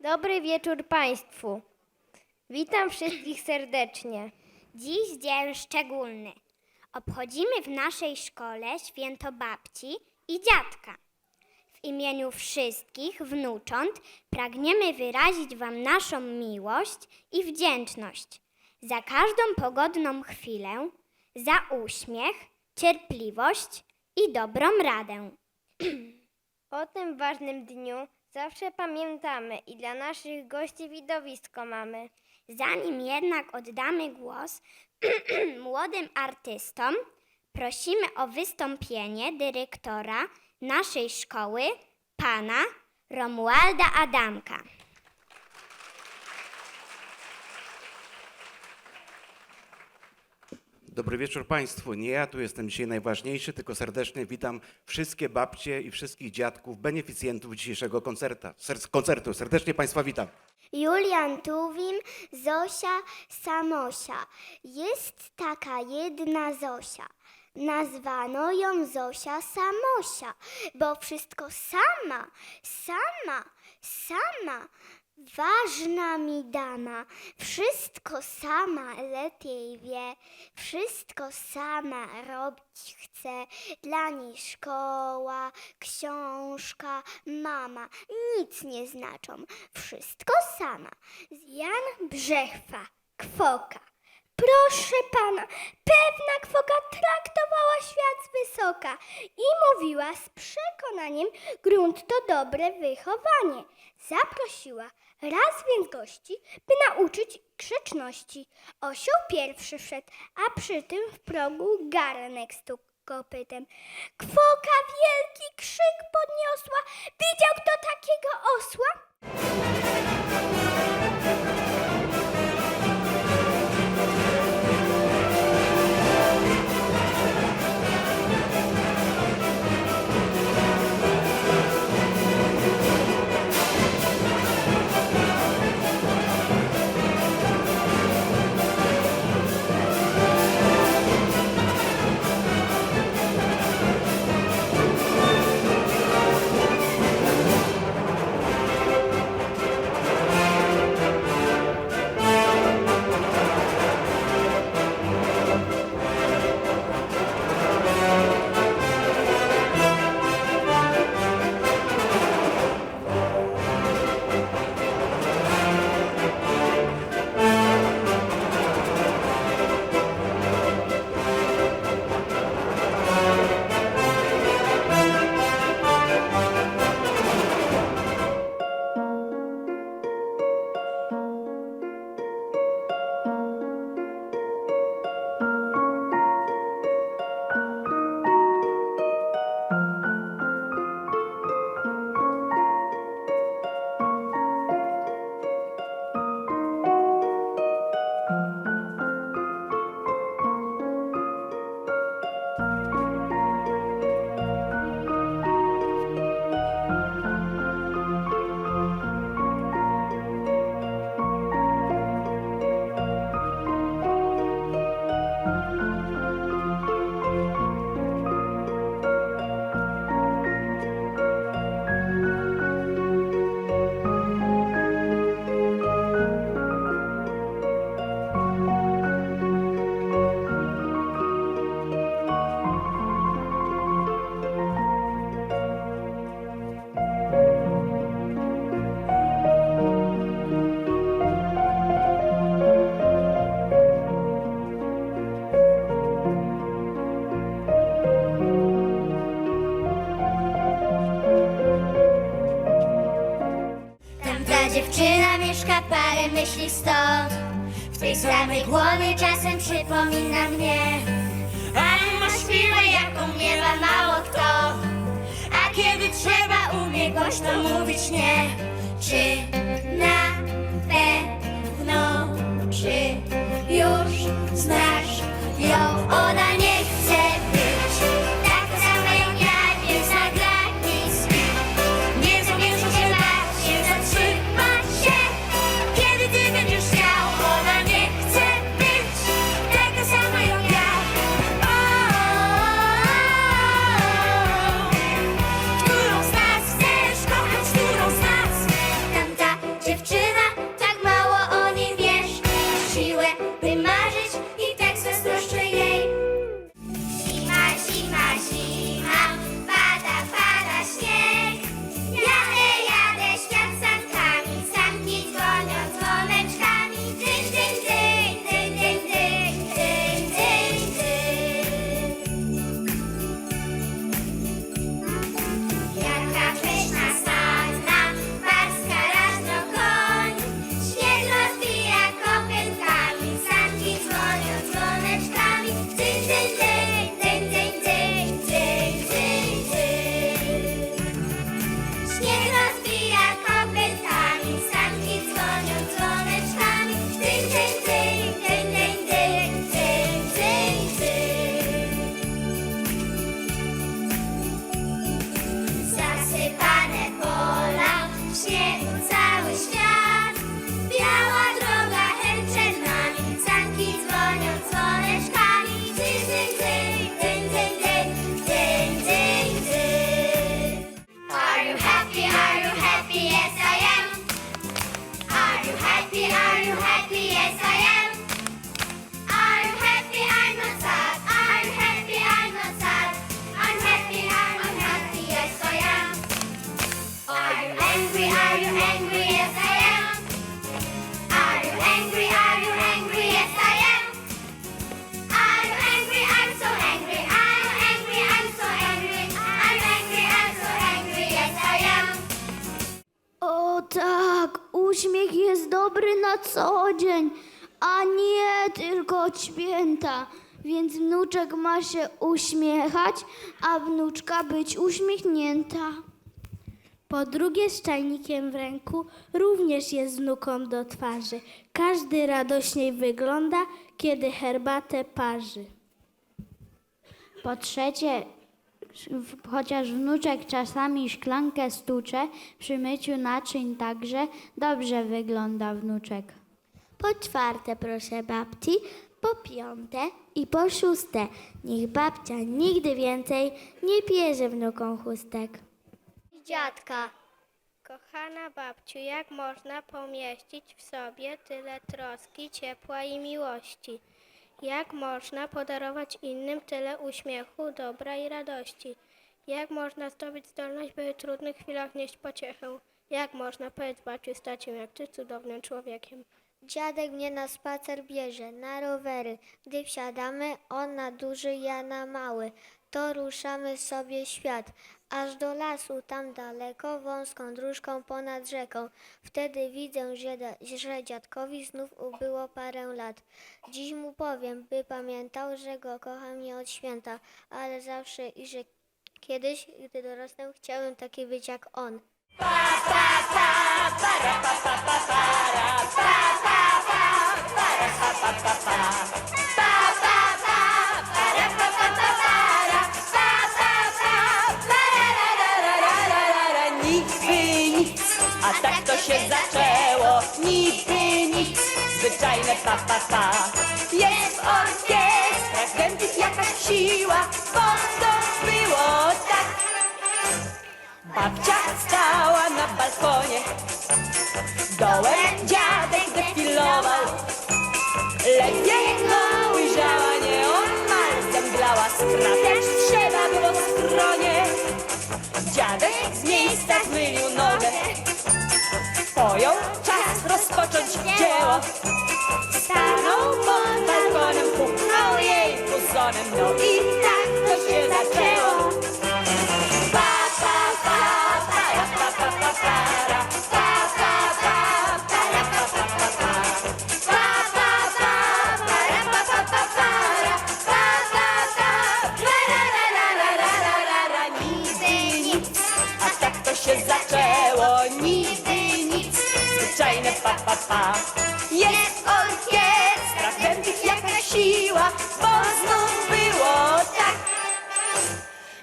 Dobry wieczór Państwu. Witam wszystkich serdecznie. Dziś dzień szczególny. Obchodzimy w naszej szkole święto babci i dziadka. W imieniu wszystkich wnucząt pragniemy wyrazić Wam naszą miłość i wdzięczność za każdą pogodną chwilę, za uśmiech, cierpliwość i dobrą radę. O tym ważnym dniu zawsze pamiętamy i dla naszych gości widowisko mamy. Zanim jednak oddamy głos młodym artystom, prosimy o wystąpienie dyrektora naszej szkoły, pana Romualda Adamka. Dobry wieczór Państwu. Nie ja tu jestem dzisiaj najważniejszy, tylko serdecznie witam wszystkie babcie i wszystkich dziadków, beneficjentów dzisiejszego koncerta, koncertu. Serdecznie Państwa witam. Julian Tuwim, Zosia Samosia. Jest taka jedna Zosia. Nazwano ją Zosia Samosia, bo wszystko sama, sama, sama. Ważna mi dama, wszystko sama lepiej wie, wszystko sama robić chce. Dla niej szkoła, książka, mama nic nie znaczą, wszystko sama. Jan Brzechwa, kwoka. Proszę pana, pewna kwoka traktowała świat z wysoka i mówiła z przekonaniem, grunt to dobre wychowanie. Zaprosiła raz więc gości, by nauczyć grzeczności. Osioł pierwszy wszedł, a przy tym w progu garnek stukł kopytem. Kwoka wielki krzyk podniosła, widział kto takiego osła? Dziewczyna mieszka parę myśli stąd W tej samej głowie czasem przypomina mnie. Ale ma siłę jaką nie ma mało kto. A kiedy trzeba umie głośno mówić nie. Czy na pewno, czy już znasz ją? Ona Are you I am. Are you? Are you I am. Are you? I'm so. Are you? I'm so I am. O tak, uśmiech jest dobry na co dzień, a nie tylko od święta. Więc wnuczek ma się uśmiechać, a wnuczka być uśmiechnięta. Po drugie, z czajnikiem w ręku również jest wnukom do twarzy. Każdy radośniej wygląda, kiedy herbatę parzy. Po trzecie, chociaż wnuczek czasami szklankę stucze, przy myciu naczyń także dobrze wygląda wnuczek. Po czwarte, proszę babci, po piąte i po szóste. Niech babcia nigdy więcej nie pierze wnukom chustek. Dziadka. Kochana babciu, jak można pomieścić w sobie tyle troski, ciepła i miłości? Jak można podarować innym tyle uśmiechu, dobra i radości? Jak można zdobyć zdolność, by w trudnych chwilach nieść pociechę? Jak można, powiedz babciu, stać się jak ty cudownym człowiekiem? Dziadek mnie na spacer bierze, na rowery. Gdy wsiadamy, on na duży, ja na mały. To ruszamy sobie świat, aż do lasu, tam daleko, wąską dróżką ponad rzeką. Wtedy widzę, że, dziadkowi znów ubyło parę lat. Dziś mu powiem, by pamiętał, że go kocham nie od święta, ale zawsze i że kiedyś, gdy dorosnę, chciałem taki być jak on. Nigdy tak to się zaczęło. Nigdy nic, zwyczajne pa pa pa. Jest w orkiestrach jakaś siła, bo to było tak. Babcia stała na balkonie, dołem dziadek defilował. Lepiej go ujrzała, nie on mal zemdlała, skrapiać trzeba było w stronie. Dziadek z miejsca zmylił nogę Pojął czas rozpocząć dzieło Stanął pod balkonem, puknął jej puzonem No i tak to się zaczęło Pa, pa, pa, para, pa, pa, pa, para. Pa, pa, pa, para, pa, pa, pa, pa. Pa, pa, pa, para, pa, pa, pa, para. Pa, pa, pa, la, la, la, la, la, la, la, la, la. Nigdy nic, a tak to się zaczęło. Nigdy zwyczajne pa, pa, pa. Jest w orkiestrach dętych jakaś siła, bo znów było tak.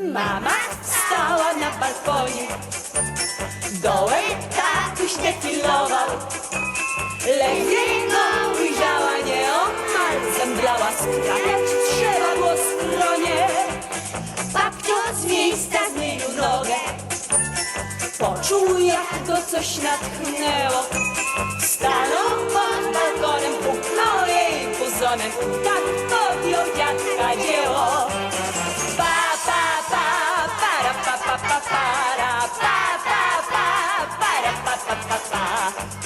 Mama stała na balkonie, dołem tatuś defilował. Lepiej go ujrzała, nie omal zemdlała, skrapiać trzeba było stronie. Babcio z miejsca Poczuł jak go coś natchnęło. Stanął pod balkonem, puknął jej buzonem. Tak podjął dziadka dzieło Pa, pa, pa, para, pa, pa, pa, para. Pa, pa, pa, para, pa, pa, pa, pa.